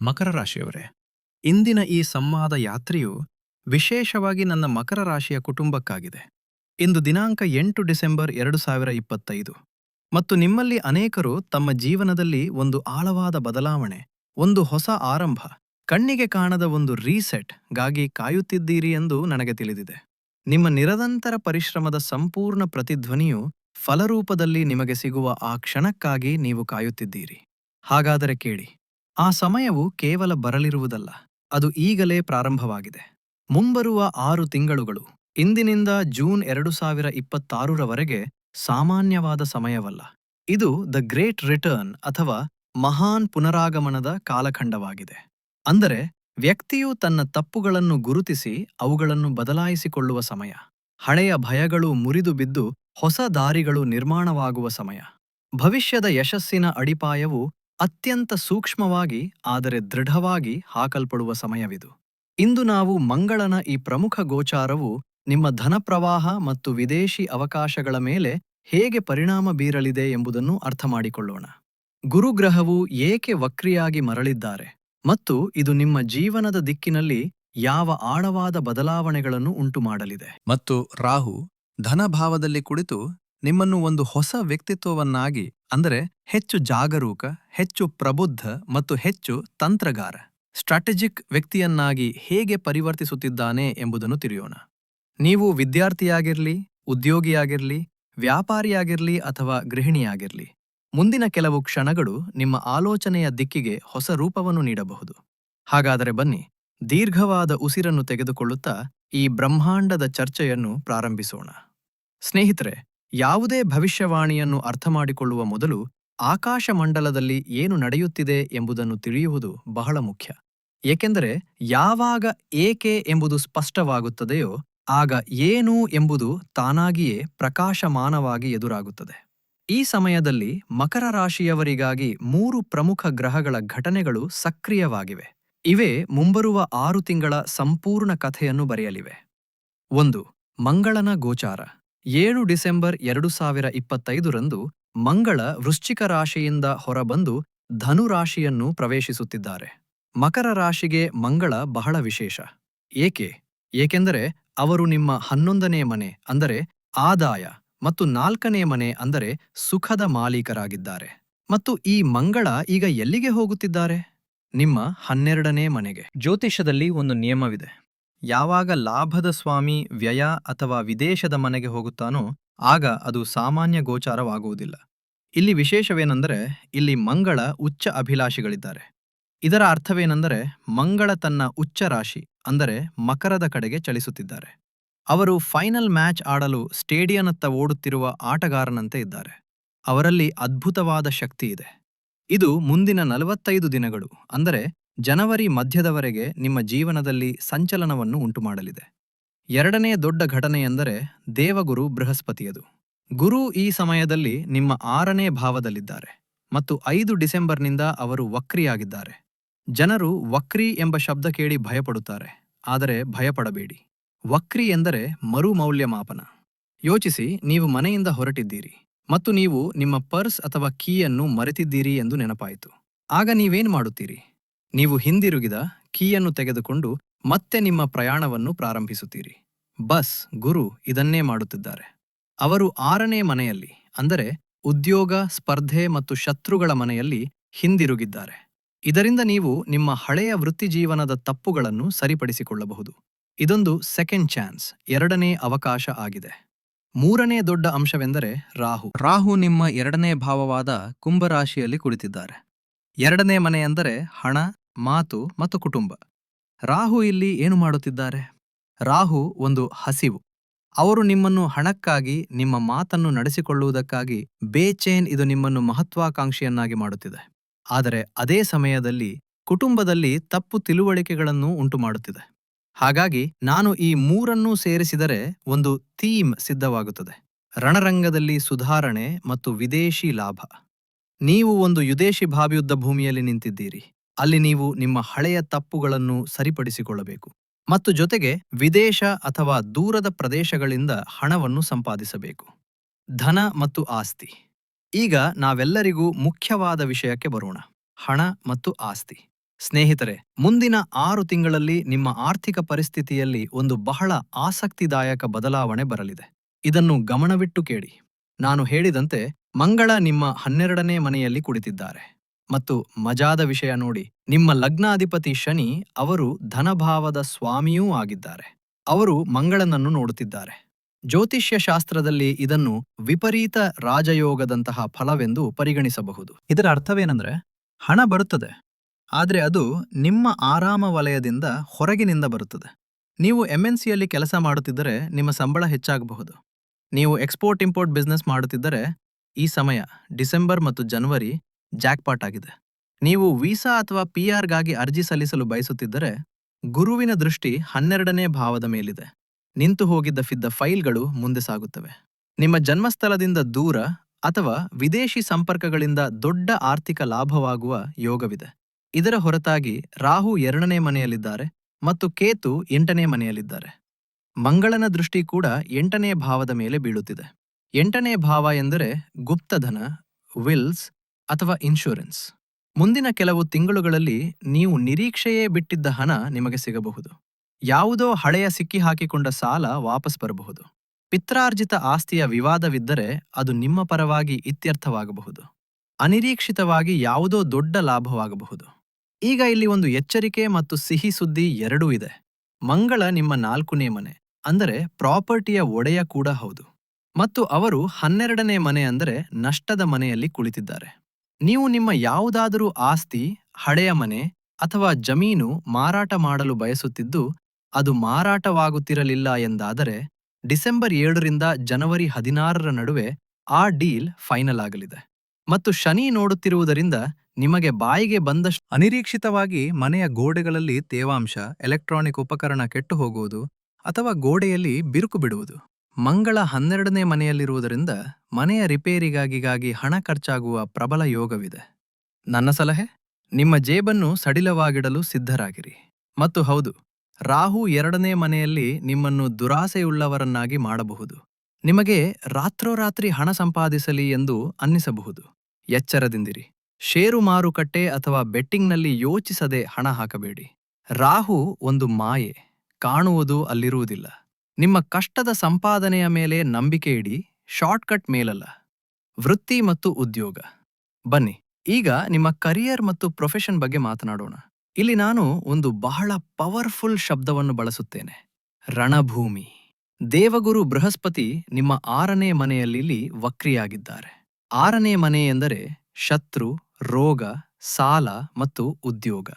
ಮಕರ ರಾಶಿಯವರೇ, ಇಂದಿನ ಈ ಸಂವಾದ ಯಾತ್ರೆಯು ವಿಶೇಷವಾಗಿ ನನ್ನ ಮಕರ ರಾಶಿಯ ಕುಟುಂಬಕ್ಕಾಗಿದೆ. ಇಂದು ದಿನಾಂಕ ಎಂಟು ಡಿಸೆಂಬರ್ ಎರಡು ಸಾವಿರ ಇಪ್ಪತ್ತೈದು. ಮತ್ತು ನಿಮ್ಮಲ್ಲಿ ಅನೇಕರು ತಮ್ಮ ಜೀವನದಲ್ಲಿ ಒಂದು ಆಳವಾದ ಬದಲಾವಣೆ, ಒಂದು ಹೊಸ ಆರಂಭ, ಕಣ್ಣಿಗೆ ಕಾಣದ ಒಂದು ರೀಸೆಟ್ಗಾಗಿ ಕಾಯುತ್ತಿದ್ದೀರಿ ಎಂದು ನನಗೆ ತಿಳಿದಿದೆ. ನಿಮ್ಮ ನಿರಂತರ ಪರಿಶ್ರಮದ ಸಂಪೂರ್ಣ ಪ್ರತಿಧ್ವನಿಯು ಫಲರೂಪದಲ್ಲಿ ನಿಮಗೆ ಸಿಗುವ ಆ ಕ್ಷಣಕ್ಕಾಗಿ ನೀವು ಕಾಯುತ್ತಿದ್ದೀರಿ. ಹಾಗಾದರೆ ಕೇಳಿ ಆ ಸಮಯವು ಕೇವಲ ಬರಲಿರುವುದಲ್ಲ, ಅದು ಈಗಲೇ ಪ್ರಾರಂಭವಾಗಿದೆ. ಮುಂಬರುವ ಆರು ತಿಂಗಳುಗಳು, ಇಂದಿನಿಂದ ಜೂನ್ ಎರಡು ಸಾವಿರ ಇಪ್ಪತ್ತಾರರವರೆಗೆ ಸಾಮಾನ್ಯವಾದ ಸಮಯವಲ್ಲ. ಇದು ದ ಗ್ರೇಟ್ ರಿಟರ್ನ್ ಅಥವಾ ಮಹಾನ್ ಪುನರಾಗಮನದ ಕಾಲಖಂಡವಾಗಿದೆ. ಅಂದರೆ, ವ್ಯಕ್ತಿಯು ತನ್ನ ತಪ್ಪುಗಳನ್ನು ಗುರುತಿಸಿ ಅವುಗಳನ್ನು ಬದಲಾಯಿಸಿಕೊಳ್ಳುವ ಸಮಯ. ಹಳೆಯ ಭಯಗಳು ಮುರಿದು ಬಿದ್ದು ಹೊಸ ದಾರಿಗಳು ನಿರ್ಮಾಣವಾಗುವ ಸಮಯ. ಭವಿಷ್ಯದ ಯಶಸ್ಸಿನ ಅಡಿಪಾಯವು ಅತ್ಯಂತ ಸೂಕ್ಷ್ಮವಾಗಿ, ಆದರೆ ದೃಢವಾಗಿ ಹಾಕಲ್ಪಡುವ ಸಮಯವಿದು. ಇಂದು ನಾವು ಮಂಗಳನ ಈ ಪ್ರಮುಖ ಗೋಚಾರವು ನಿಮ್ಮ ಧನಪ್ರವಾಹ ಮತ್ತು ವಿದೇಶಿ ಅವಕಾಶಗಳ ಮೇಲೆ ಹೇಗೆ ಪರಿಣಾಮ ಬೀರಲಿದೆ ಎಂಬುದನ್ನು ಅರ್ಥಮಾಡಿಕೊಳ್ಳೋಣ. ಗುರುಗ್ರಹವು ಏಕೆ ವಕ್ರಿಯಾಗಿ ಮರಳಿದ್ದಾರೆ ಮತ್ತು ಇದು ನಿಮ್ಮ ಜೀವನದ ದಿಕ್ಕಿನಲ್ಲಿ ಯಾವ ಆಳವಾದ ಬದಲಾವಣೆಗಳನ್ನು ಉಂಟುಮಾಡಲಿದೆ. ಮತ್ತು ರಾಹು ಧನಭಾವದಲ್ಲಿ ಕುಳಿತು ನಿಮ್ಮನ್ನು ಒಂದು ಹೊಸ ವ್ಯಕ್ತಿತ್ವವನ್ನಾಗಿ, ಅಂದರೆ ಹೆಚ್ಚು ಜಾಗರೂಕ, ಹೆಚ್ಚು ಪ್ರಬುದ್ಧ ಮತ್ತು ಹೆಚ್ಚು ತಂತ್ರಗಾರ, ಸ್ಟ್ರಾಟಜಿಕ್ ವ್ಯಕ್ತಿಯನ್ನಾಗಿ ಹೇಗೆ ಪರಿವರ್ತಿಸುತ್ತಿದ್ದಾನೆ ಎಂಬುದನ್ನು ತಿಳಿಯೋಣ. ನೀವು ವಿದ್ಯಾರ್ಥಿಯಾಗಿರ್ಲಿ, ಉದ್ಯೋಗಿಯಾಗಿರ್ಲಿ, ವ್ಯಾಪಾರಿಯಾಗಿರ್ಲಿ ಅಥವಾ ಗೃಹಿಣಿಯಾಗಿರ್ಲಿ, ಮುಂದಿನ ಕೆಲವು ಕ್ಷಣಗಳು ನಿಮ್ಮ ಆಲೋಚನೆಯ ದಿಕ್ಕಿಗೆ ಹೊಸ ರೂಪವನ್ನು ನೀಡಬಹುದು. ಹಾಗಾದರೆ ಬನ್ನಿ, ದೀರ್ಘವಾದ ಉಸಿರನ್ನು ತೆಗೆದುಕೊಳ್ಳುತ್ತಾ ಈ ಬ್ರಹ್ಮಾಂಡದ ಚರ್ಚೆಯನ್ನು ಪ್ರಾರಂಭಿಸೋಣ. ಸ್ನೇಹಿತರೆ ಯಾವುದೇ ಭವಿಷ್ಯವಾಣಿಯನ್ನು ಅರ್ಥಮಾಡಿಕೊಳ್ಳುವ ಮೊದಲು ಆಕಾಶಮಂಡಲದಲ್ಲಿ ಏನು ನಡೆಯುತ್ತಿದೆ ಎಂಬುದನ್ನು ತಿಳಿಯುವುದು ಬಹಳ ಮುಖ್ಯ. ಏಕೆಂದರೆ ಯಾವಾಗ ಏಕೆ ಎಂಬುದು ಸ್ಪಷ್ಟವಾಗುತ್ತದೆಯೋ ಆಗ ಏನು ಎಂಬುದು ತಾನಾಗಿಯೇ ಪ್ರಕಾಶಮಾನವಾಗಿ ಎದುರಾಗುತ್ತದೆ. ಈ ಸಮಯದಲ್ಲಿ ಮಕರ ರಾಶಿಯವರಿಗಾಗಿ ಮೂರು ಪ್ರಮುಖ ಗ್ರಹಗಳ ಘಟನೆಗಳು ಸಕ್ರಿಯವಾಗಿವೆ. ಇವೇ ಮುಂಬರುವ ಆರು ತಿಂಗಳ ಸಂಪೂರ್ಣ ಕಥೆಯನ್ನು ಬರೆಯಲಿವೆ. ಒಂದು, ಮಂಗಳನ ಗೋಚಾರ. ಏಳು ಡಿಸೆಂಬರ್ ಎರಡು ಸಾವಿರ ಇಪ್ಪತ್ತೈದರಂದು ಮಂಗಳ ವೃಶ್ಚಿಕ ರಾಶಿಯಿಂದ ಹೊರಬಂದು ಧನು ರಾಶಿಯನ್ನು ಪ್ರವೇಶಿಸುತ್ತಿದ್ದಾರೆ. ಮಕರ ರಾಶಿಗೆ ಮಂಗಳ ಬಹಳ ವಿಶೇಷ. ಏಕೆ? ಏಕೆಂದರೆ ಅವರು ನಿಮ್ಮ ಹನ್ನೊಂದನೇ ಮನೆ, ಅಂದರೆ ಆದಾಯ, ಮತ್ತು ನಾಲ್ಕನೇ ಮನೆ, ಅಂದರೆ ಸುಖದ ಮಾಲೀಕರಾಗಿದ್ದಾರೆ. ಮತ್ತು ಈ ಮಂಗಳ ಈಗ ಎಲ್ಲಿಗೆ ಹೋಗುತ್ತಿದ್ದಾರೆ? ನಿಮ್ಮ ಹನ್ನೆರಡನೇ ಮನೆಗೆ. ಜ್ಯೋತಿಷದಲ್ಲಿ ಒಂದು ನಿಯಮವಿದೆ. ಯಾವಾಗ ಲಾಭದ ಸ್ವಾಮಿ ವ್ಯಯ ಅಥವಾ ವಿದೇಶದ ಮನೆಗೆ ಹೋಗುತ್ತಾನೋ ಆಗ ಅದು ಸಾಮಾನ್ಯ ಗೋಚಾರವಾಗುವುದಿಲ್ಲ. ಇಲ್ಲಿ ವಿಶೇಷವೇನೆಂದರೆ ಇಲ್ಲಿ ಮಂಗಳ ಉಚ್ಚ ಅಭಿಲಾಷಿಗಳಿದ್ದಾರೆ. ಇದರ ಅರ್ಥವೇನೆಂದರೆ ಮಂಗಳ ತನ್ನ ಉಚ್ಚ ರಾಶಿ, ಅಂದರೆ ಮಕರದ ಕಡೆಗೆ ಚಲಿಸುತ್ತಿದ್ದಾರೆ. ಅವರು ಫೈನಲ್ ಮ್ಯಾಚ್ ಆಡಲು ಸ್ಟೇಡಿಯನತ್ತ ಓಡುತ್ತಿರುವ ಆಟಗಾರನಂತೆ ಇದ್ದಾರೆ. ಅವರಲ್ಲಿ ಅದ್ಭುತವಾದ ಶಕ್ತಿ ಇದೆ. ಇದು ಮುಂದಿನ ನಲವತ್ತೈದು ದಿನಗಳು, ಅಂದರೆ ಜನವರಿ ಮಧ್ಯದವರೆಗೆ ನಿಮ್ಮ ಜೀವನದಲ್ಲಿ ಸಂಚಲನವನ್ನು ಉಂಟುಮಾಡಲಿದೆ. ಎರಡನೇ ದೊಡ್ಡ ಘಟನೆಯೆಂದರೆ ದೇವಗುರು ಬೃಹಸ್ಪತಿಯದು. ಗುರು ಈ ಸಮಯದಲ್ಲಿ ನಿಮ್ಮ ಆರನೇ ಭಾವದಲ್ಲಿದ್ದಾರೆ ಮತ್ತು ಐದು ಡಿಸೆಂಬರ್ನಿಂದ ಅವರು ವಕ್ರಿಯಾಗಿದ್ದಾರೆ. ಜನರು ವಕ್ರಿ ಎಂಬ ಶಬ್ದ ಕೇಳಿ ಭಯಪಡುತ್ತಾರೆ, ಆದರೆ ಭಯಪಡಬೇಡಿ. ವಕ್ರಿ ಎಂದರೆ ಮರು ಮೌಲ್ಯಮಾಪನ ಯೋಚಿಸಿ, ನೀವು ಮನೆಯಿಂದ ಹೊರಟಿದ್ದೀರಿ ಮತ್ತು ನೀವು ನಿಮ್ಮ ಪರ್ಸ್ ಅಥವಾ ಕೀಯನ್ನು ಮರೆತಿದ್ದೀರಿ ಎಂದು ನೆನಪಾಯಿತು. ಆಗ ನೀವೇನು ಮಾಡುತ್ತೀರಿ? ನೀವು ಹಿಂದಿರುಗಿದ ಕೀಯನ್ನು ತೆಗೆದುಕೊಂಡು ಮತ್ತೆ ನಿಮ್ಮ ಪ್ರಯಾಣವನ್ನು ಪ್ರಾರಂಭಿಸುತ್ತೀರಿ. ಬಸ್, ಗುರು ಇದನ್ನೇ ಮಾಡುತ್ತಿದ್ದಾರೆ. ಅವರು ಆರನೇ ಮನೆಯಲ್ಲಿ, ಅಂದರೆ ಉದ್ಯೋಗ, ಸ್ಪರ್ಧೆ ಮತ್ತು ಶತ್ರುಗಳ ಮನೆಯಲ್ಲಿ ಹಿಂದಿರುಗಿದ್ದಾರೆ. ಇದರಿಂದ ನೀವು ನಿಮ್ಮ ಹಳೆಯ ವೃತ್ತಿಜೀವನದ ತಪ್ಪುಗಳನ್ನು ಸರಿಪಡಿಸಿಕೊಳ್ಳಬಹುದು. ಇದೊಂದು ಸೆಕೆಂಡ್ ಚಾನ್ಸ್ ಎರಡನೇ ಅವಕಾಶ ಆಗಿದೆ. ಮೂರನೇ ದೊಡ್ಡ ಅಂಶವೆಂದರೆ ರಾಹು. ರಾಹು ನಿಮ್ಮ ಎರಡನೇ ಭಾವವಾದ ಕುಂಭರಾಶಿಯಲ್ಲಿ ಕುಳಿತಿದ್ದಾರೆ. ಎರಡನೇ ಮನೆ ಅಂದರೆ ಹಣ, ಮಾತು ಮತ್ತು ಕುಟುಂಬ. ರಾಹು ಇಲ್ಲಿ ಏನು ಮಾಡುತ್ತಿದ್ದಾರೆ? ರಾಹು ಒಂದು ಹಸಿವು. ಅವರು ನಿಮ್ಮನ್ನು ಹಣಕ್ಕಾಗಿ, ನಿಮ್ಮ ಮಾತನ್ನು ನಡೆಸಿಕೊಳ್ಳುವುದಕ್ಕಾಗಿ ಬೇಚೇನ್ ಇದು ನಿಮ್ಮನ್ನು ಮಹತ್ವಾಕಾಂಕ್ಷಿಯನ್ನಾಗಿ ಮಾಡುತ್ತಿದೆ. ಆದರೆ ಅದೇ ಸಮಯದಲ್ಲಿ ಕುಟುಂಬದಲ್ಲಿ ತಪ್ಪು ತಿಳುವಳಿಕೆಗಳನ್ನು ಉಂಟುಮಾಡುತ್ತಿದೆ. ಹಾಗಾಗಿ ನಾನು ಈ ಮೂರನ್ನೂ ಸೇರಿಸಿದರೆ ಒಂದು ಥೀಮ್ ಸಿದ್ಧವಾಗುತ್ತದೆ. ರಣರಂಗದಲ್ಲಿ ಸುಧಾರಣೆ ಮತ್ತು ವಿದೇಶಿ ಲಾಭ. ನೀವು ಒಂದು ಯುದೇಶಿ ಭಾವಿಯುದ್ಧ ಭೂಮಿಯಲ್ಲಿ ನಿಂತಿದ್ದೀರಿ. ಅಲ್ಲಿ ನೀವು ನಿಮ್ಮ ಹಳೆಯ ತಪ್ಪುಗಳನ್ನು ಸರಿಪಡಿಸಿಕೊಳ್ಳಬೇಕು. ಮತ್ತು ಜೊತೆಗೆ ವಿದೇಶ ಅಥವಾ ದೂರದ ಪ್ರದೇಶಗಳಿಂದ ಹಣವನ್ನು ಸಂಪಾದಿಸಬೇಕು. ಧನ ಮತ್ತು ಆಸ್ತಿ. ಈಗ ನಾವೆಲ್ಲರಿಗೂ ಮುಖ್ಯವಾದ ವಿಷಯಕ್ಕೆ ಬರೋಣ. ಹಣ ಮತ್ತು ಆಸ್ತಿ. ಸ್ನೇಹಿತರೆ, ಮುಂದಿನ ಆರು ತಿಂಗಳಲ್ಲಿ ನಿಮ್ಮ ಆರ್ಥಿಕ ಪರಿಸ್ಥಿತಿಯಲ್ಲಿ ಒಂದು ಬಹಳ ಆಸಕ್ತಿದಾಯಕ ಬದಲಾವಣೆ ಬರಲಿದೆ. ಇದನ್ನು ಗಮನವಿಟ್ಟು ಕೇಳಿ. ನಾನು ಹೇಳಿದಂತೆ ಮಂಗಳ ನಿಮ್ಮ ಹನ್ನೆರಡನೇ ಮನೆಯಲ್ಲಿ ಕುಳಿತಿದ್ದಾರೆ. ಮತ್ತು ಮಜಾದ ವಿಷಯ ನೋಡಿ, ನಿಮ್ಮ ಲಗ್ನಾಧಿಪತಿ ಶನಿ ಅವರು ಧನಭಾವದ ಸ್ವಾಮಿಯೂ ಆಗಿದ್ದಾರೆ. ಅವರು ಮಂಗಳನನ್ನು ನೋಡುತ್ತಿದ್ದಾರೆ. ಜ್ಯೋತಿಷ್ಯ ಶಾಸ್ತ್ರದಲ್ಲಿ ಇದನ್ನು ವಿಪರೀತ ರಾಜಯೋಗದಂತಹ ಫಲವೆಂದು ಪರಿಗಣಿಸಬಹುದು. ಇದರ ಅರ್ಥವೇನೆಂದ್ರೆ, ಹಣ ಬರುತ್ತದೆ, ಆದರೆ ಅದು ನಿಮ್ಮ ಆರಾಮ ವಲಯದಿಂದ ಹೊರಗಿನಿಂದ ಬರುತ್ತದೆ. ನೀವು ಎಂಎನ್ಸಿಯಲ್ಲಿ ಕೆಲಸ ಮಾಡುತ್ತಿದ್ದರೆ ನಿಮ್ಮ ಸಂಬಳ ಹೆಚ್ಚಾಗಬಹುದು. ನೀವು ಎಕ್ಸ್ಪೋರ್ಟ್, ಇಂಪೋರ್ಟ್ ಬಿಸ್ನೆಸ್ ಮಾಡುತ್ತಿದ್ದರೆ ಈ ಸಮಯ ಡಿಸೆಂಬರ್ ಮತ್ತು ಜನವರಿ ಜಾಕ್ಪಾಟ್ ಆಗಿದೆ. ನೀವು ವೀಸಾ ಅಥವಾ ಪಿಆರ್ಗಾಗಿ ಅರ್ಜಿ ಸಲ್ಲಿಸಲು ಬಯಸುತ್ತಿದ್ದರೆ ಗುರುವಿನ ದೃಷ್ಟಿ ಹನ್ನೆರಡನೇ ಭಾವದ ಮೇಲಿದೆ. ನಿಂತು ಹೋಗಿದ್ದ ಫಿದ್ದ ಫೈಲ್ಗಳು ಮುಂದೆ ಸಾಗುತ್ತವೆ. ನಿಮ್ಮ ಜನ್ಮಸ್ಥಳದಿಂದ ದೂರ ಅಥವಾ ವಿದೇಶಿ ಸಂಪರ್ಕಗಳಿಂದ ದೊಡ್ಡ ಆರ್ಥಿಕ ಲಾಭವಾಗುವ ಯೋಗವಿದೆ. ಇದರ ಹೊರತಾಗಿ ರಾಹು ಎರಡನೇ ಮನೆಯಲ್ಲಿದ್ದಾರೆ ಮತ್ತು ಕೇತು ಎಂಟನೇ ಮನೆಯಲ್ಲಿದ್ದಾರೆ. ಮಂಗಳನ ದೃಷ್ಟಿ ಕೂಡ ಎಂಟನೇ ಭಾವದ ಮೇಲೆ ಬೀಳುತ್ತಿದೆ. ಎಂಟನೇ ಭಾವ ಎಂದರೆ ಗುಪ್ತಧನ, ವಿಲ್ಸ್ ಅಥವಾ ಇನ್ಶೂರೆನ್ಸ್. ಮುಂದಿನ ಕೆಲವು ತಿಂಗಳುಗಳಲ್ಲಿ ನೀವು ನಿರೀಕ್ಷೆಯೇ ಬಿಟ್ಟಿದ್ದ ಹಣ ನಿಮಗೆ ಸಿಗಬಹುದು. ಯಾವುದೋ ಹಳೆಯ ಸಿಕ್ಕಿ ಹಾಕಿಕೊಂಡ ಸಾಲ ವಾಪಸ್ ಬರಬಹುದು. ಪಿತ್ರಾರ್ಜಿತ ಆಸ್ತಿಯ ವಿವಾದವಿದ್ದರೆ ಅದು ನಿಮ್ಮ ಪರವಾಗಿ ಇತ್ಯರ್ಥವಾಗಬಹುದು. ಅನಿರೀಕ್ಷಿತವಾಗಿ ಯಾವುದೋ ದೊಡ್ಡ ಲಾಭವಾಗಬಹುದು. ಈಗ ಇಲ್ಲಿ ಒಂದು ಎಚ್ಚರಿಕೆ ಮತ್ತು ಸಿಹಿ ಸುದ್ದಿ ಎರಡೂ ಇದೆ. ಮಂಗಳ ನಿಮ್ಮ ನಾಲ್ಕನೇ ಮನೆ, ಅಂದರೆ ಪ್ರಾಪರ್ಟಿಯ ಒಡೆಯ ಕೂಡ ಹೌದು. ಮತ್ತು ಅವರು ಹನ್ನೆರಡನೇ ಮನೆ ಅಂದರೆ ನಷ್ಟದ ಮನೆಯಲ್ಲಿ ಕುಳಿತಿದ್ದಾರೆ. ನೀವು ನಿಮ್ಮ ಯಾವುದಾದರೂ ಆಸ್ತಿ, ಹಳೆಯ ಮನೆ ಅಥವಾ ಜಮೀನು ಮಾರಾಟ ಮಾಡಲು ಬಯಸುತ್ತಿದ್ದು, ಅದು ಮಾರಾಟವಾಗುತ್ತಿರಲಿಲ್ಲ ಎಂದಾದರೆ ಡಿಸೆಂಬರ್ ಏಳರಿಂದ ಜನವರಿ ಹದಿನಾರರ ನಡುವೆ ಆ ಡೀಲ್ ಫೈನಲ್ ಆಗಲಿದೆ. ಮತ್ತು ಶನಿ ನೋಡುತ್ತಿರುವುದರಿಂದ ನಿಮಗೆ ಬಾಯಿಗೆ ಬಂದಷ್ಟು ಅನಿರೀಕ್ಷಿತವಾಗಿ ಮನೆಯ ಗೋಡೆಗಳಲ್ಲಿ ತೇವಾಂಶ, ಎಲೆಕ್ಟ್ರಾನಿಕ್ ಉಪಕರಣ ಕೆಟ್ಟು ಹೋಗುವುದು ಅಥವಾ ಗೋಡೆಯಲ್ಲಿ ಬಿರುಕು ಬಿಡುವುದು. ಮಂಗಳ ಹನ್ನೆರಡನೇ ಮನೆಯಲ್ಲಿರುವುದರಿಂದ ಮನೆಯ ರಿಪೇರಿಗಾಗಿಗಾಗಿ ಹಣ ಖರ್ಚಾಗುವ ಪ್ರಬಲ ಯೋಗವಿದೆ. ನನ್ನ ಸಲಹೆ, ನಿಮ್ಮ ಜೇಬನ್ನು ಸಡಿಲವಾಗಿಡಲು ಸಿದ್ಧರಾಗಿರಿ. ಮತ್ತು ಹೌದು, ರಾಹು ಎರಡನೇ ಮನೆಯಲ್ಲಿ ನಿಮ್ಮನ್ನು ದುರಾಸೆಯುಳ್ಳವರನ್ನಾಗಿ ಮಾಡಬಹುದು. ನಿಮಗೆ ರಾತ್ರೋರಾತ್ರಿ ಹಣ ಸಂಪಾದಿಸಲಿ ಎಂದು ಅನ್ನಿಸಬಹುದು. ಎಚ್ಚರದಿಂದಿರಿ. ಷೇರು ಮಾರುಕಟ್ಟೆ ಅಥವಾ ಬೆಟ್ಟಿಂಗ್ನಲ್ಲಿ ಯೋಚಿಸದೆ ಹಣ ಹಾಕಬೇಡಿ. ರಾಹು ಒಂದು ಮಾಯೆ, ಕಾಣುವುದು ಅಲ್ಲಿರುವುದಿಲ್ಲ. ನಿಮ್ಮ ಕಷ್ಟದ ಸಂಪಾದನೆಯ ಮೇಲೆ ನಂಬಿಕೆ ಇಡಿ ಶಾರ್ಟ್ಕಟ್ ಮೇಲಲ್ಲ, ವೃತ್ತಿ ಮತ್ತು ಉದ್ಯೋಗ. ಬನ್ನಿ, ಈಗ ನಿಮ್ಮ ಕರಿಯರ್ ಮತ್ತು ಪ್ರೊಫೆಷನ್ ಬಗ್ಗೆ ಮಾತನಾಡೋಣ. ಇಲ್ಲಿ ನಾನು ಒಂದು ಬಹಳ ಪವರ್ಫುಲ್ ಶಬ್ದವನ್ನು ಬಳಸುತ್ತೇನೆ. ರಣಭೂಮಿ. ದೇವಗುರು ಬೃಹಸ್ಪತಿ ನಿಮ್ಮ ಆರನೇ ಮನೆಯಲ್ಲಿ ವಕ್ರಿಯಾಗಿದ್ದಾರೆ. ಆರನೇ ಮನೆ ಎಂದರೆ ಶತ್ರು, ರೋಗ, ಸಾಲ ಮತ್ತು ಉದ್ಯೋಗ.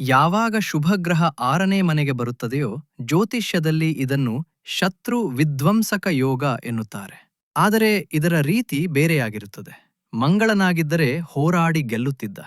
ಯಾವಾಗ ಶುಭಗ್ರಹ ಆರನೇ ಮನೆಗೆ ಬರುತ್ತದೆಯೋ, ಜ್ಯೋತಿಷ್ಯದಲ್ಲಿ ಇದನ್ನು ಶತ್ರು ವಿಧ್ವಂಸಕ ಯೋಗ ಎನ್ನುತ್ತಾರೆ. ಆದರೆ ಇದರ ರೀತಿ ಬೇರೆಯಾಗಿರುತ್ತದೆ. ಮಂಗಳನಾಗಿದ್ದರೆ ಹೋರಾಡಿ ಗೆಲ್ಲುತ್ತಿದ್ದ.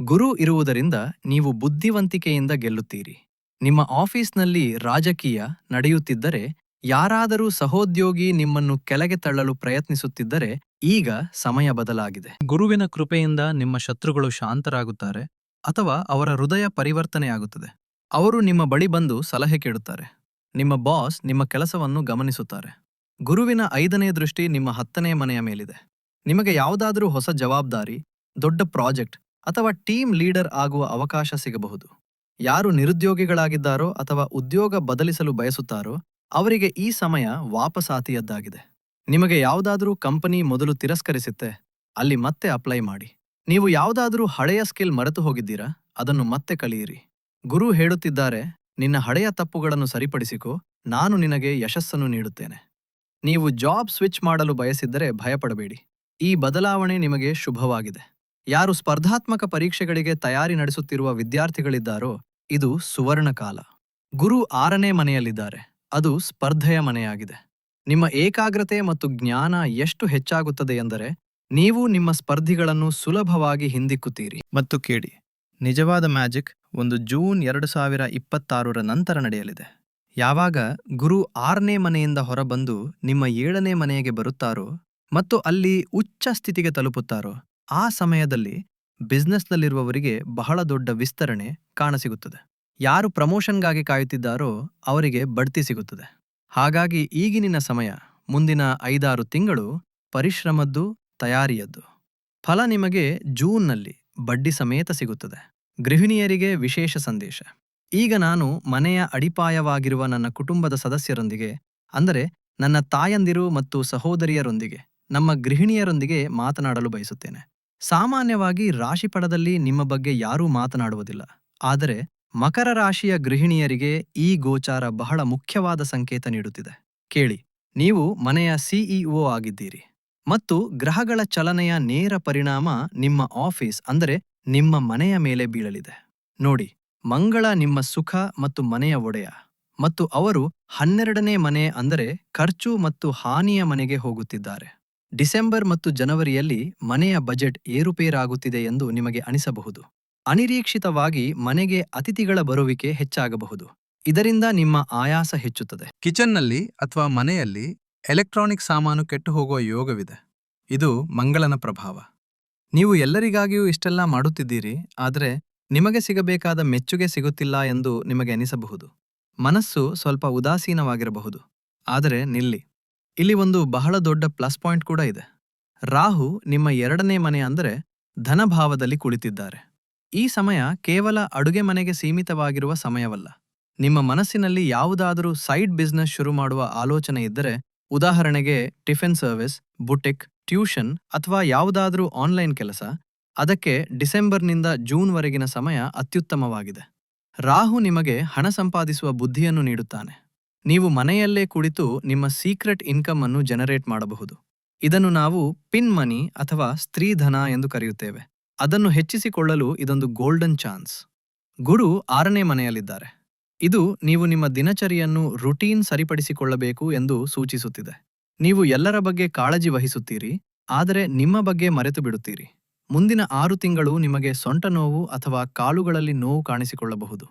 ಗುರು ಇರುವುದರಿಂದ ನೀವು ಬುದ್ಧಿವಂತಿಕೆಯಿಂದ ಗೆಲ್ಲುತ್ತೀರಿ. ನಿಮ್ಮ ಆಫೀಸ್ನಲ್ಲಿ ರಾಜಕೀಯ ನಡೆಯುತ್ತಿದ್ದರೆ, ಯಾರಾದರೂ ಸಹೋದ್ಯೋಗಿ ನಿಮ್ಮನ್ನು ಕೆಳಗೆ ತಳ್ಳಲು ಪ್ರಯತ್ನಿಸುತ್ತಿದ್ದರೆ, ಈಗ ಸಮಯ ಬದಲಾಗಿದೆ. ಗುರುವಿನ ಕೃಪೆಯಿಂದ ನಿಮ್ಮ ಶತ್ರುಗಳು ಶಾಂತರಾಗುತ್ತಾರೆ ಅಥವಾ ಅವರ ಹೃದಯ ಪರಿವರ್ತನೆಯಾಗುತ್ತದೆ. ಅವರು ನಿಮ್ಮ ಬಳಿ ಬಂದು ಸಲಹೆ ಕೇಳುತ್ತಾರೆ. ನಿಮ್ಮ ಬಾಸ್ ನಿಮ್ಮ ಕೆಲಸವನ್ನು ಗಮನಿಸುತ್ತಾರೆ. ಗುರುವಿನ ಐದನೇ ದೃಷ್ಟಿ ನಿಮ್ಮ ಹತ್ತನೇ ಮನೆಯ ಮೇಲಿದೆ. ನಿಮಗೆ ಯಾವುದಾದರೂ ಹೊಸ ಜವಾಬ್ದಾರಿ, ದೊಡ್ಡ ಪ್ರಾಜೆಕ್ಟ್ ಅಥವಾ ಟೀಮ್ ಲೀಡರ್ ಆಗುವ ಅವಕಾಶ ಸಿಗಬಹುದು. ಯಾರು ನಿರುದ್ಯೋಗಿಗಳಾಗಿದ್ದಾರೋ ಅಥವಾ ಉದ್ಯೋಗ ಬದಲಿಸಲು ಬಯಸುತ್ತಾರೋ ಅವರಿಗೆ ಈ ಸಮಯ ವಾಪಸಾತಿಯದ್ದಾಗಿದೆ ನಿಮಗೆ ಯಾವುದಾದರೂ ಕಂಪನಿ ಮೊದಲು ತಿರಸ್ಕರಿಸುತ್ತೆ, ಅಲ್ಲಿ ಮತ್ತೆ ಅಪ್ಲೈ ಮಾಡಿ. ನೀವು ಯಾವುದಾದರೂ ಹಳೆಯ ಸ್ಕಿಲ್ ಮರೆತು ಹೋಗಿದ್ದೀರಾ, ಅದನ್ನು ಮತ್ತೆ ಕಲಿಯಿರಿ. ಗುರು ಹೇಳುತ್ತಿದ್ದಾರೆ ನಿನ್ನ ಹಳೆಯ ತಪ್ಪುಗಳನ್ನು ಸರಿಪಡಿಸಿಕೋ, ನಾನು ನಿನಗೆ ಯಶಸ್ಸನ್ನು ನೀಡುತ್ತೇನೆ. ನೀವು ಜಾಬ್ ಸ್ವಿಚ್ ಮಾಡಲು ಬಯಸಿದ್ದರೆ ಭಯಪಡಬೇಡಿ. ಈ ಬದಲಾವಣೆ ನಿಮಗೆ ಶುಭವಾಗಿದೆ. ಯಾರು ಸ್ಪರ್ಧಾತ್ಮಕ ಪರೀಕ್ಷೆಗಳಿಗೆ ತಯಾರಿ ನಡೆಸುತ್ತಿರುವ ವಿದ್ಯಾರ್ಥಿಗಳಿದ್ದಾರೋ, ಇದು ಸುವರ್ಣಕಾಲ ಗುರು ಆರನೇ ಮನೆಯಲ್ಲಿದ್ದಾರೆ. ಅದು ಸ್ಪರ್ಧೆಯ ಮನೆಯಾಗಿದೆ. ನಿಮ್ಮ ಏಕಾಗ್ರತೆ ಮತ್ತು ಜ್ಞಾನ ಎಷ್ಟು ಹೆಚ್ಚಾಗುತ್ತದೆ ಎಂದರೆ, ನೀವು ನಿಮ್ಮ ಸ್ಪರ್ಧಿಗಳನ್ನು ಸುಲಭವಾಗಿ ಹಿಂದಿಕ್ಕುತ್ತೀರಿ. ಮತ್ತು ಕೇಳಿ. ನಿಜವಾದ ಮ್ಯಾಜಿಕ್ ಒಂದು ಜೂನ್ ಎರಡು ಸಾವಿರ ಇಪ್ಪತ್ತಾರರ ನಂತರ ನಡೆಯಲಿದೆ. ಯಾವಾಗ ಗುರು ಆರನೇ ಮನೆಯಿಂದ ಹೊರಬಂದು ನಿಮ್ಮ ಏಳನೇ ಮನೆಗೆ ಬರುತ್ತಾರೋ ಮತ್ತು ಅಲ್ಲಿ ಉಚ್ಚ ಸ್ಥಿತಿಗೆ ತಲುಪುತ್ತಾರೋ ಆ ಸಮಯದಲ್ಲಿ ಬಿಸ್ನೆಸ್ನಲ್ಲಿರುವವರಿಗೆ ಬಹಳ ದೊಡ್ಡ ವಿಸ್ತರಣೆ ಕಾಣಸಿಗುತ್ತದೆ. ಯಾರು ಪ್ರಮೋಷನ್ಗಾಗಿ ಕಾಯುತ್ತಿದ್ದಾರೋ ಅವರಿಗೆ ಬಡ್ತಿ ಸಿಗುತ್ತದೆ. ಹಾಗಾಗಿ ಈಗಿನ ಸಮಯ ಮುಂದಿನ ಐದಾರು ತಿಂಗಳು ಪರಿಶ್ರಮದ್ದು, ತಯಾರಿಯದ್ದು. ಫಲ ನಿಮಗೆ ಜೂನ್ನಲ್ಲಿ ಬಡ್ಡಿ ಸಮೇತ ಸಿಗುತ್ತದೆ. ಗೃಹಿಣಿಯರಿಗೆ ವಿಶೇಷ ಸಂದೇಶ. ಈಗ ನಾನು ಮನೆಯ ಅಡಿಪಾಯವಾಗಿರುವ ನನ್ನ ಕುಟುಂಬದ ಸದಸ್ಯರೊಂದಿಗೆ, ಅಂದರೆ ನನ್ನ ತಾಯಂದಿರು ಮತ್ತು ಸಹೋದರಿಯರೊಂದಿಗೆ, ನಮ್ಮ ಗೃಹಿಣಿಯರೊಂದಿಗೆ ಮಾತನಾಡಲು ಬಯಸುತ್ತೇನೆ. ಸಾಮಾನ್ಯವಾಗಿ ರಾಶಿಪಡದಲ್ಲಿ ನಿಮ್ಮ ಬಗ್ಗೆ ಯಾರೂ ಮಾತನಾಡುವುದಿಲ್ಲ. ಆದರೆ ಮಕರ ರಾಶಿಯ ಗೃಹಿಣಿಯರಿಗೆ ಈ ಗೋಚಾರ ಬಹಳ ಮುಖ್ಯವಾದ ಸಂಕೇತ ನೀಡುತ್ತಿದೆ. ಕೇಳಿ, ನೀವು ಮನೆಯ ಸಿಇಒ ಆಗಿದ್ದೀರಿ. ಮತ್ತು ಗ್ರಹಗಳ ಚಲನೆಯ ನೇರ ಪರಿಣಾಮ ನಿಮ್ಮ ಆಫೀಸ್, ಅಂದರೆ ನಿಮ್ಮ ಮನೆಯ ಮೇಲೆ ಬೀಳಲಿದೆ. ನೋಡಿ, ಮಂಗಳ ನಿಮ್ಮ ಸುಖ ಮತ್ತು ಮನೆಯ ಒಡೆಯ. ಮತ್ತು ಅವರು ಹನ್ನೆರಡನೇ ಮನೆ, ಅಂದರೆ ಖರ್ಚು ಮತ್ತು ಹಾನಿಯ ಮನೆಗೆ ಹೋಗುತ್ತಿದ್ದಾರೆ. ಡಿಸೆಂಬರ್ ಮತ್ತು ಜನವರಿಯಲ್ಲಿ ಮನೆಯ ಬಜೆಟ್ ಏರುಪೇರಾಗುತ್ತಿದೆ ಎಂದು ನಿಮಗೆ ಅನಿಸಬಹುದು. ಅನಿರೀಕ್ಷಿತವಾಗಿ ಮನೆಗೆ ಅತಿಥಿಗಳ ಬರುವಿಕೆ ಹೆಚ್ಚಾಗಬಹುದು. ಇದರಿಂದ ನಿಮ್ಮ ಆಯಾಸ ಹೆಚ್ಚುತ್ತದೆ. ಕಿಚನ್ನಲ್ಲಿ ಅಥವಾ ಮನೆಯಲ್ಲಿ ಎಲೆಕ್ಟ್ರಾನಿಕ್ ಸಾಮಾನು ಕೆಟ್ಟು ಹೋಗುವ ಯೋಗವಿದೆ. ಇದು ಮಂಗಳನ ಪ್ರಭಾವ. ನೀವು ಎಲ್ಲರಿಗಾಗಿಯೂ ಇಷ್ಟೆಲ್ಲ ಮಾಡುತ್ತಿದ್ದೀರಿ, ಆದರೆ ನಿಮಗೆ ಸಿಗಬೇಕಾದ ಮೆಚ್ಚುಗೆ ಸಿಗುತ್ತಿಲ್ಲ ಎಂದು ನಿಮಗೆ ಅನಿಸಬಹುದು. ಮನಸ್ಸು ಸ್ವಲ್ಪ ಉದಾಸೀನವಾಗಿರಬಹುದು. ಆದರೆ ನಿಲ್ಲಿ. ಇಲ್ಲಿ ಒಂದು ಬಹಳ ದೊಡ್ಡ ಪ್ಲಸ್ ಪಾಯಿಂಟ್ ಕೂಡ ಇದೆ. ರಾಹು ನಿಮ್ಮ ಎರಡನೇ ಮನೆ ಅಂದರೆ ಧನಭಾವದಲ್ಲಿ ಕುಳಿತಿದ್ದಾರೆ. ಈ ಸಮಯ ಕೇವಲ ಅಡುಗೆ ಮನೆಗೆ ಸೀಮಿತವಾಗಿರುವ ಸಮಯವಲ್ಲ. ನಿಮ್ಮ ಮನಸ್ಸಿನಲ್ಲಿ ಯಾವುದಾದರೂ ಸೈಡ್ ಬಿಸ್ನೆಸ್ ಶುರು ಮಾಡುವ ಆಲೋಚನೆ ಇದ್ದರೆ ಉದಾಹರಣೆಗೆ ಟಿಫಿನ್ ಸರ್ವಿಸ್, ಬುಟಿಕ್, ಟ್ಯೂಷನ್ ಅಥವಾ ಯಾವುದಾದರೂ ಆನ್ಲೈನ್ ಕೆಲಸ, ಅದಕ್ಕೆ ಡಿಸೆಂಬರ್ನಿಂದ ಜೂನ್ವರೆಗಿನ ಸಮಯ ಅತ್ಯುತ್ತಮವಾಗಿದೆ. ರಾಹು ನಿಮಗೆ ಹಣ ಸಂಪಾದಿಸುವ ಬುದ್ಧಿಯನ್ನು ನೀಡುತ್ತಾನೆ. ನೀವು ಮನೆಯಲ್ಲೇ ಕುಳಿತು ನಿಮ್ಮ ಸೀಕ್ರೆಟ್ ಇನ್ಕಮ್ ಅನ್ನು ಜನರೇಟ್ ಮಾಡಬಹುದು. ಇದನ್ನು ನಾವು ಪಿನ್ ಮನಿ ಅಥವಾ ಸ್ತ್ರೀಧನ ಎಂದು ಕರೆಯುತ್ತೇವೆ. ಅದನ್ನು ಹೆಚ್ಚಿಸಿಕೊಳ್ಳಲು ಇದೊಂದು ಗೋಲ್ಡನ್ ಚಾನ್ಸ್. ಗುರು ಆರನೇ ಮನೆಯಲ್ಲಿದ್ದಾರೆ. ಇದು ನೀವು ನಿಮ್ಮ ದಿನಚರಿಯನ್ನು ರುಟೀನ್ ಸರಿಪಡಿಸಿಕೊಳ್ಳಬೇಕು ಎಂದು ಸೂಚಿಸುತ್ತಿದೆ. ನೀವು ಎಲ್ಲರ ಬಗ್ಗೆ ಕಾಳಜಿ ವಹಿಸುತ್ತೀರಿ, ಆದರೆ ನಿಮ್ಮ ಬಗ್ಗೆ ಮರೆತು ಬಿಡುತ್ತೀರಿ. ಮುಂದಿನ ಆರು ತಿಂಗಳು ನಿಮಗೆ ಸೊಂಟ ನೋವು ಅಥವಾ ಕಾಲುಗಳಲ್ಲಿ ನೋವು ಕಾಣಿಸಿಕೊಳ್ಳಬಹುದು.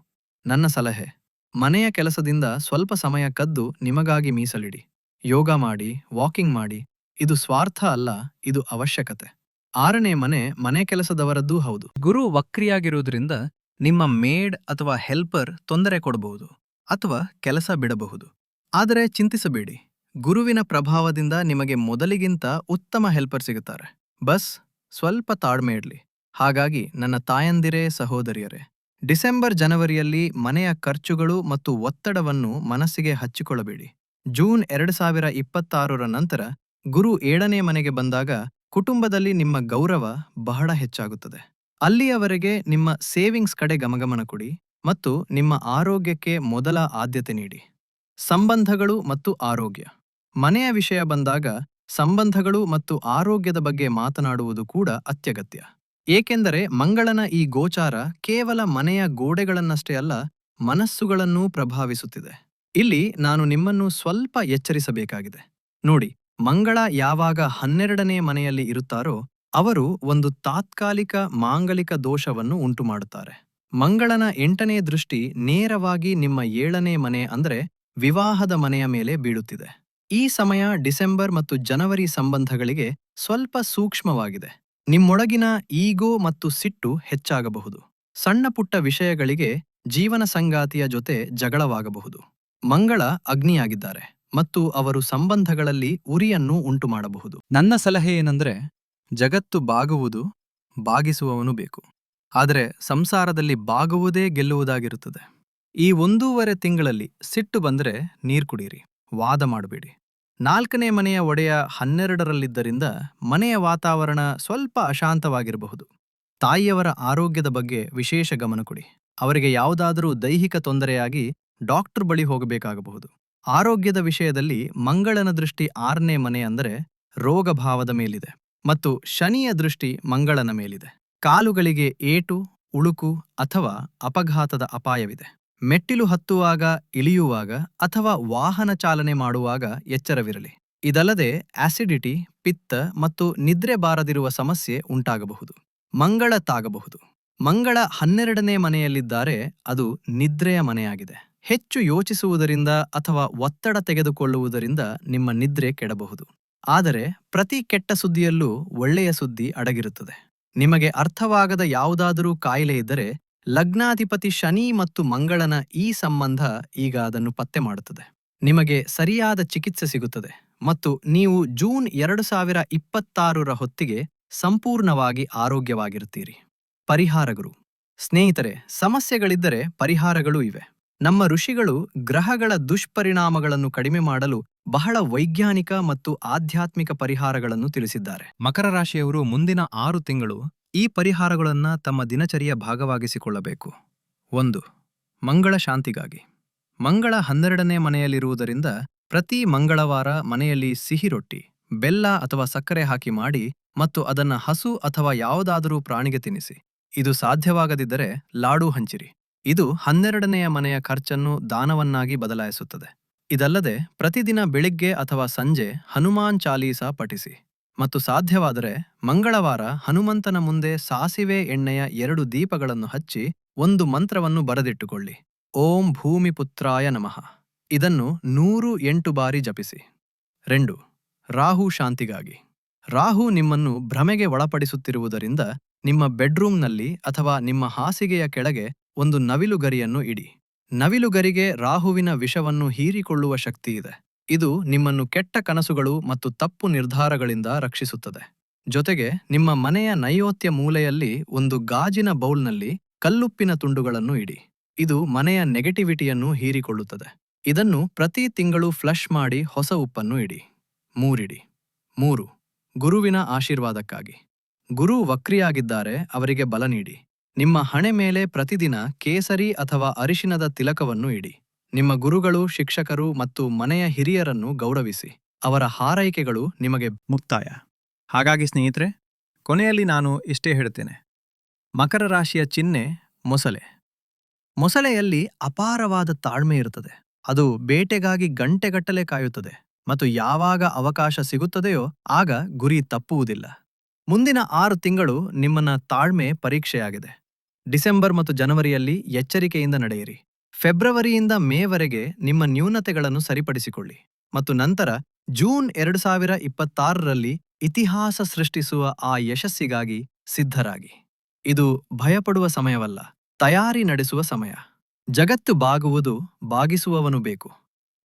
ನನ್ನ ಸಲಹೆ, ಮನೆಯ ಕೆಲಸದಿಂದ ಸ್ವಲ್ಪ ಸಮಯ ಕದ್ದು ನಿಮಗಾಗಿ ಮೀಸಲಿಡಿ. ಯೋಗ ಮಾಡಿ, ವಾಕಿಂಗ್ ಮಾಡಿ, ಇದು ಸ್ವಾರ್ಥ ಅಲ್ಲ, ಇದು ಅವಶ್ಯಕತೆ. ಆರನೇ ಮನೆ ಮನೆ ಕೆಲಸದವರದ್ದೂ ಹೌದು. ಗುರು ವಕ್ರಿಯಾಗಿರುವುದರಿಂದ ನಿಮ್ಮ ಮೇಡ್ ಅಥವಾ ಹೆಲ್ಪರ್ ತೊಂದರೆ ಕೊಡಬಹುದು ಅಥವಾ ಕೆಲಸ ಬಿಡಬಹುದು. ಆದರೆ ಚಿಂತಿಸಬೇಡಿ. ಗುರುವಿನ ಪ್ರಭಾವದಿಂದ ನಿಮಗೆ ಮೊದಲಿಗಿಂತ ಉತ್ತಮ ಹೆಲ್ಪರ್ ಸಿಗುತ್ತಾರೆ. ಬಸ್, ಸ್ವಲ್ಪ ತಾಳ್ಮೆ ಇರಲಿ. ಹಾಗಾಗಿ ನನ್ನ ತಾಯಂದಿರೇ, ಸಹೋದರಿಯರೇ, ಡಿಸೆಂಬರ್ ಜನವರಿಯಲ್ಲಿ ಮನೆಯ ಖರ್ಚುಗಳು ಮತ್ತು ಒತ್ತಡವನ್ನು ಮನಸ್ಸಿಗೆ ಹಚ್ಚಿಕೊಳ್ಳಬೇಡಿ. ಜೂನ್ ಎರಡು ಸಾವಿರ ಇಪ್ಪತ್ತಾರರ ನಂತರ ಗುರು ಏಳನೇ ಮನೆಗೆ ಬಂದಾಗ ಕುಟುಂಬದಲ್ಲಿ ನಿಮ್ಮ ಗೌರವ ಬಹಳ ಹೆಚ್ಚಾಗುತ್ತದೆ. ಅಲ್ಲಿಯವರೆಗೆ ನಿಮ್ಮ ಸೇವಿಂಗ್ಸ್ ಕಡೆ ಗಮಗಮನ ಕೊಡಿ ಮತ್ತು ನಿಮ್ಮ ಆರೋಗ್ಯಕ್ಕೆ ಮೊದಲ ಆದ್ಯತೆ ನೀಡಿ. ಸಂಬಂಧಗಳು ಮತ್ತು ಆರೋಗ್ಯ. ಮನೆಯ ವಿಷಯ ಬಂದಾಗ ಸಂಬಂಧಗಳು ಮತ್ತು ಆರೋಗ್ಯದ ಬಗ್ಗೆ ಮಾತನಾಡುವುದು ಕೂಡ ಅತ್ಯಗತ್ಯ. ಏಕೆಂದರೆ ಮಂಗಳನ ಈ ಗೋಚಾರ ಕೇವಲ ಮನೆಯ ಗೋಡೆಗಳನ್ನಷ್ಟೇ ಅಲ್ಲ, ಮನಸ್ಸುಗಳನ್ನೂ ಪ್ರಭಾವಿಸುತ್ತಿದೆ. ಇಲ್ಲಿ ನಾನು ನಿಮ್ಮನ್ನು ಸ್ವಲ್ಪ ಎಚ್ಚರಿಸಬೇಕಾಗಿದೆ. ನೋಡಿ, ಮಂಗಳ ಯಾವಾಗ ಹನ್ನೆರಡನೇ ಮನೆಯಲ್ಲಿ ಇರುತ್ತಾರೋ ಅವರು ಒಂದು ತಾತ್ಕಾಲಿಕ ಮಾಂಗಲಿಕ ದೋಷವನ್ನು ಉಂಟುಮಾಡುತ್ತಾರೆ. ಮಂಗಳನ ಎಂಟನೇ ದೃಷ್ಟಿ ನೇರವಾಗಿ ನಿಮ್ಮ ಏಳನೇ ಮನೆ ಅಂದರೆ ವಿವಾಹದ ಮನೆಯ ಮೇಲೆ ಬೀಳುತ್ತಿದೆ. ಈ ಸಮಯ ಡಿಸೆಂಬರ್ ಮತ್ತು ಜನವರಿ ಸಂಬಂಧಗಳಿಗೆ ಸ್ವಲ್ಪ ಸೂಕ್ಷ್ಮವಾಗಿದೆ. ನಿಮ್ಮೊಳಗಿನ ಈಗೋ ಮತ್ತು ಸಿಟ್ಟು ಹೆಚ್ಚಾಗಬಹುದು. ಸಣ್ಣ ಪುಟ್ಟ ವಿಷಯಗಳಿಗೆ ಜೀವನ ಸಂಗಾತಿಯ ಜೊತೆ ಜಗಳವಾಗಬಹುದು. ಮಂಗಳ ಅಗ್ನಿಯಾಗಿದ್ದಾರೆ ಮತ್ತು ಅವರು ಸಂಬಂಧಗಳಲ್ಲಿ ಉರಿಯನ್ನು ಉಂಟುಮಾಡಬಹುದು. ನನ್ನ ಸಲಹೆ ಏನಂದ್ರೆ ಜಗತ್ತು ಬಾಗುವುದು, ಬಾಗಿಸುವವನು ಬೇಕು. ಆದರೆ ಸಂಸಾರದಲ್ಲಿ ಬಾಗುವುದೇ ಗೆಲ್ಲುವುದಾಗಿರುತ್ತದೆ. ಈ ಒಂದೂವರೆ ತಿಂಗಳಲ್ಲಿ ಸಿಟ್ಟು ಬಂದರೆ ನೀರು ಕುಡಿಯಿರಿ ವಾದ ಮಾಡಬೇಡಿ. ನಾಲ್ಕನೇ ಮನೆಯ ಒಡೆಯ ಹನ್ನೆರಡರಲ್ಲಿದ್ದರಿಂದ ಮನೆಯ ವಾತಾವರಣ ಸ್ವಲ್ಪ ಅಶಾಂತವಾಗಿರಬಹುದು. ತಾಯಿಯವರ ಆರೋಗ್ಯದ ಬಗ್ಗೆ ವಿಶೇಷ ಗಮನ ಕೊಡಿ. ಅವರಿಗೆ ಯಾವುದಾದರೂ ದೈಹಿಕ ತೊಂದರೆಯಾಗಿ ಡಾಕ್ಟರ್ ಬಳಿ ಹೋಗಬೇಕಾಗಬಹುದು. ಆರೋಗ್ಯದ ವಿಷಯದಲ್ಲಿ ಮಂಗಳನ ದೃಷ್ಟಿ ಆರನೇ ಮನೆ ಅಂದರೆ ರೋಗಭಾವದ ಮೇಲಿದೆ. ಮತ್ತು ಶನಿಯ ದೃಷ್ಟಿ ಮಂಗಳನ ಮೇಲಿದೆ. ಕಾಲುಗಳಿಗೆ ಏಟು, ಉಳುಕು ಅಥವಾ ಅಪಘಾತದ ಅಪಾಯವಿದೆ. ಮೆಟ್ಟಿಲು ಹತ್ತುವಾಗ, ಇಳಿಯುವಾಗ ಅಥವಾ ವಾಹನ ಚಾಲನೆ ಮಾಡುವಾಗ ಎಚ್ಚರವಿರಲಿ. ಇದಲ್ಲದೆ ಆಸಿಡಿಟಿ ಪಿತ್ತ ಮತ್ತು ನಿದ್ರೆ ಬಾರದಿರುವ ಸಮಸ್ಯೆ ಉಂಟಾಗಬಹುದು. ಮಂಗಳ ತಾಗಬಹುದು. ಮಂಗಳ ಹನ್ನೆರಡನೇ ಮನೆಯಲ್ಲಿದ್ದಾರೆ, ಅದು ನಿದ್ರೆಯ ಮನೆಯಾಗಿದೆ. ಹೆಚ್ಚು ಯೋಚಿಸುವುದರಿಂದ ಅಥವಾ ಒತ್ತಡ ತೆಗೆದುಕೊಳ್ಳುವುದರಿಂದ ನಿಮ್ಮ ನಿದ್ರೆ ಕೆಡಬಹುದು. ಆದರೆ ಪ್ರತಿ ಕೆಟ್ಟ ಸುದ್ದಿಯಲ್ಲೂ ಒಳ್ಳೆಯ ಸುದ್ದಿ ಅಡಗಿರುತ್ತದೆ. ನಿಮಗೆ ಅರ್ಥವಾಗದ ಯಾವುದಾದರೂ ಕಾಯಿಲೆ ಇದ್ದರೆ ಲಗ್ನಾಧಿಪತಿ ಶನಿ ಮತ್ತು ಮಂಗಳನ ಈ ಸಂಬಂಧ ಈಗ ಅದನ್ನು ಪತ್ತೆ ಮಾಡುತ್ತದೆ. ನಿಮಗೆ ಸರಿಯಾದ ಚಿಕಿತ್ಸೆ ಸಿಗುತ್ತದೆ ಮತ್ತು ನೀವು ಜೂನ್ ಎರಡು ಸಾವಿರ ಇಪ್ಪತ್ತಾರರ ಹೊತ್ತಿಗೆ ಸಂಪೂರ್ಣವಾಗಿ ಆರೋಗ್ಯವಾಗಿರುತ್ತೀರಿ. ಪರಿಹಾರಗಳು ಸ್ನೇಹಿತರೆ, ಸಮಸ್ಯೆಗಳಿದ್ದರೆ ಪರಿಹಾರಗಳೂ ಇವೆ. ನಮ್ಮ ಋಷಿಗಳು ಗ್ರಹಗಳ ದುಷ್ಪರಿಣಾಮಗಳನ್ನು ಕಡಿಮೆ ಮಾಡಲು ಬಹಳ ವೈಜ್ಞಾನಿಕ ಮತ್ತು ಆಧ್ಯಾತ್ಮಿಕ ಪರಿಹಾರಗಳನ್ನು ತಿಳಿಸಿದ್ದಾರೆ. ಮಕರ ರಾಶಿಯವರು ಮುಂದಿನ ಆರು ತಿಂಗಳು ಈ ಪರಿಹಾರಗಳನ್ನು ತಮ್ಮ ದಿನಚರಿಯ ಭಾಗವಾಗಿಸಿಕೊಳ್ಳಬೇಕು. ಒಂದು, ಮಂಗಳ ಶಾಂತಿಗಾಗಿ. ಮಂಗಳ ಹನ್ನೆರಡನೇ ಮನೆಯಲ್ಲಿರುವುದರಿಂದ ಪ್ರತಿ ಮಂಗಳವಾರ ಮನೆಯಲ್ಲಿ ಸಿಹಿ ರೊಟ್ಟಿ, ಬೆಲ್ಲ ಅಥವಾ ಸಕ್ಕರೆ ಹಾಕಿ ಮಾಡಿ ಮತ್ತು ಅದನ್ನು ಹಸು ಅಥವಾ ಯಾವುದಾದರೂ ಪ್ರಾಣಿಗೆ ತಿನ್ನಿಸಿ. ಇದು ಸಾಧ್ಯವಾಗದಿದ್ದರೆ ಲಾಡು ಹಂಚಿರಿ. ಇದು ಹನ್ನೆರಡನೆಯ ಮನೆಯ ಖರ್ಚನ್ನು ದಾನವನ್ನಾಗಿ ಬದಲಾಯಿಸುತ್ತದೆ. ಇದಲ್ಲದೆ ಪ್ರತಿದಿನ ಬೆಳಿಗ್ಗೆ ಅಥವಾ ಸಂಜೆ ಹನುಮಾನ್ ಚಾಲೀಸ ಪಠಿಸಿ. ಮತ್ತು ಸಾಧ್ಯವಾದರೆ ಮಂಗಳವಾರ ಹನುಮಂತನ ಮುಂದೆ ಸಾಸಿವೆ ಎಣ್ಣೆಯ ಎರಡು ದೀಪಗಳನ್ನು ಹಚ್ಚಿ ಒಂದು ಮಂತ್ರವನ್ನು ಬರೆದಿಟ್ಟುಕೊಳ್ಳಿ. ಓಂ ಭೂಮಿಪುತ್ರಾಯ ನಮಃ. ಇದನ್ನು ನೂರು ಎಂಟು ಬಾರಿ ಜಪಿಸಿ. ರೆಂಡು, ರಾಹು ಶಾಂತಿಗಾಗಿ. ರಾಹು ನಿಮ್ಮನ್ನು ಭ್ರಮೆಗೆ ಒಳಪಡಿಸುತ್ತಿರುವುದರಿಂದ ನಿಮ್ಮ ಬೆಡ್ರೂಮ್ನಲ್ಲಿ ಅಥವಾ ನಿಮ್ಮ ಹಾಸಿಗೆಯ ಕೆಳಗೆ ಒಂದು ನವಿಲುಗರಿಯನ್ನು ಇಡಿ. ನವಿಲುಗರಿಗೆ ರಾಹುವಿನ ವಿಷವನ್ನು ಹೀರಿಕೊಳ್ಳುವ ಶಕ್ತಿಯಿದೆ. ಇದೆ ನಿಮ್ಮನ್ನು ಕೆಟ್ಟ ಕನಸುಗಳು ಮತ್ತು ತಪ್ಪು ನಿರ್ಧಾರಗಳಿಂದ ರಕ್ಷಿಸುತ್ತದೆ. ಜೊತೆಗೆ ನಿಮ್ಮ ಮನೆಯ ನೈಯೋತ್ಯ ಮೂಲೆಯಲ್ಲಿ ಒಂದು ಗಾಜಿನ ಬೌಲ್ನಲ್ಲಿ ಕಲ್ಲುಪ್ಪಿನ ತುಂಡುಗಳನ್ನು ಇಡಿ. ಇದು ಮನೆಯ ನೆಗೆಟಿವಿಟಿಯನ್ನು ಹೀರಿಕೊಳ್ಳುತ್ತದೆ. ಇದನ್ನು ಪ್ರತಿ ತಿಂಗಳು ಫ್ಲಶ್ ಮಾಡಿ ಹೊಸ ಉಪ್ಪನ್ನು ಇಡಿ. ಮೂರಿಡಿ. ಮೂರು. ಗುರುವಿನ ಆಶೀರ್ವಾದಕ್ಕಾಗಿ. ಗುರು ವಕ್ರಿಯಾಗಿದ್ದಾರೆ, ಅವರಿಗೆ ಬಲ ನೀಡಿ. ನಿಮ್ಮ ಹಣೆ ಮೇಲೆ ಪ್ರತಿದಿನ ಕೇಸರಿ ಅಥವಾ ಅರಿಶಿನದ ತಿಲಕವನ್ನು ಇಡಿ. ನಿಮ್ಮ ಗುರುಗಳು, ಶಿಕ್ಷಕರು ಮತ್ತು ಮನೆಯ ಹಿರಿಯರನ್ನು ಗೌರವಿಸಿ. ಅವರ ಹಾರೈಕೆಗಳು ನಿಮಗೆ ಮುಕ್ತಾಯ. ಹಾಗಾಗಿ ಸ್ನೇಹಿತರೆ, ಕೊನೆಯಲ್ಲಿ ನಾನು ಇಷ್ಟೇ ಹೇಳುತ್ತೇನೆ ಮಕರ ರಾಶಿಯ ಚಿಹ್ನೆ ಮೊಸಳೆ. ಮೊಸಳೆಯಲ್ಲಿ ಅಪಾರವಾದ ತಾಳ್ಮೆ ಇರುತ್ತದೆ. ಅದು ಬೇಟೆಗಾಗಿ ಗಂಟೆಗಟ್ಟಲೆ ಕಾಯುತ್ತದೆ ಮತ್ತು ಯಾವಾಗ ಅವಕಾಶ ಸಿಗುತ್ತದೆಯೋ ಆಗ ಗುರಿ ತಪ್ಪುವುದಿಲ್ಲ. ಮುಂದಿನ ಆರು ತಿಂಗಳು ನಿಮ್ಮನ್ನ ತಾಳ್ಮೆ ಪರೀಕ್ಷೆಯಾಗಿದೆ. ಡಿಸೆಂಬರ್ ಮತ್ತು ಜನವರಿಯಲ್ಲಿ ಎಚ್ಚರಿಕೆಯಿಂದ ನಡೆಯಿರಿ. ಫೆಬ್ರವರಿಯಿಂದ ಮೇವರೆಗೆ ನಿಮ್ಮ ನ್ಯೂನತೆಗಳನ್ನು ಸರಿಪಡಿಸಿಕೊಳ್ಳಿ ಮತ್ತು ನಂತರ ಜೂನ್ ಎರಡು ಸಾವಿರ ಇಪ್ಪತ್ತಾರರಲ್ಲಿ ಇತಿಹಾಸ ಸೃಷ್ಟಿಸುವ ಆ ಯಶಸ್ಸಿಗಾಗಿ ಸಿದ್ಧರಾಗಿ. ಇದು ಭಯಪಡುವ ಸಮಯವಲ್ಲ, ತಯಾರಿ ನಡೆಸುವ ಸಮಯ. ಜಗತ್ತು ಬಾಗುವುದು, ಬಾಗಿಸುವವನು ಬೇಕು.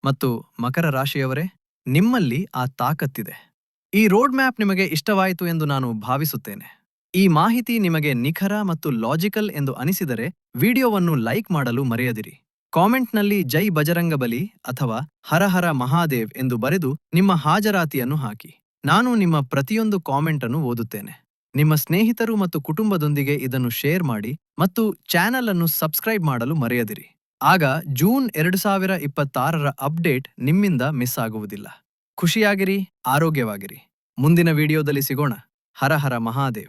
ಮತ್ತು ಮಕರ ರಾಶಿಯವರೇ, ನಿಮ್ಮಲ್ಲಿ ಆ ತಾಕತ್ತಿದೆ. ಈ ರೋಡ್ ಮ್ಯಾಪ್ ನಿಮಗೆ ಇಷ್ಟವಾಯಿತು ಎಂದು ನಾನು ಭಾವಿಸುತ್ತೇನೆ. ಈ ಮಾಹಿತಿ ನಿಮಗೆ ನಿಖರ ಮತ್ತು ಲಾಜಿಕಲ್ ಎಂದು ಅನಿಸಿದರೆ ವಿಡಿಯೋವನ್ನು ಲೈಕ್ ಮಾಡಲು ಮರೆಯದಿರಿ. ಕಾಮೆಂಟ್ನಲ್ಲಿ ಜೈ ಬಜರಂಗಬಲಿ ಅಥವಾ ಹರಹರ ಮಹಾದೇವ್ ಎಂದು ಬರೆದು ನಿಮ್ಮ ಹಾಜರಾತಿಯನ್ನು ಹಾಕಿ. ನಾನು ನಿಮ್ಮ ಪ್ರತಿಯೊಂದು ಕಾಮೆಂಟ್ ಅನ್ನು ಓದುತ್ತೇನೆ. ನಿಮ್ಮ ಸ್ನೇಹಿತರು ಮತ್ತು ಕುಟುಂಬದೊಂದಿಗೆ ಇದನ್ನು ಶೇರ್ ಮಾಡಿ ಮತ್ತು ಚಾನೆಲ್ ಅನ್ನು ಸಬ್ಸ್ಕ್ರೈಬ್ ಮಾಡಲು ಮರೆಯದಿರಿ. ಆಗ ಜೂನ್ ಎರಡು ಸಾವಿರ ಇಪ್ಪತ್ತಾರರ ಅಪ್ಡೇಟ್ ನಿಮ್ಮಿಂದ ಮಿಸ್ ಆಗುವುದಿಲ್ಲ. ಖುಷಿಯಾಗಿರಿ, ಆರೋಗ್ಯವಾಗಿರಿ. ಮುಂದಿನ ವಿಡಿಯೋದಲ್ಲಿ ಸಿಗೋಣ. ಹರ ಹರ ಮಹಾದೇವ್.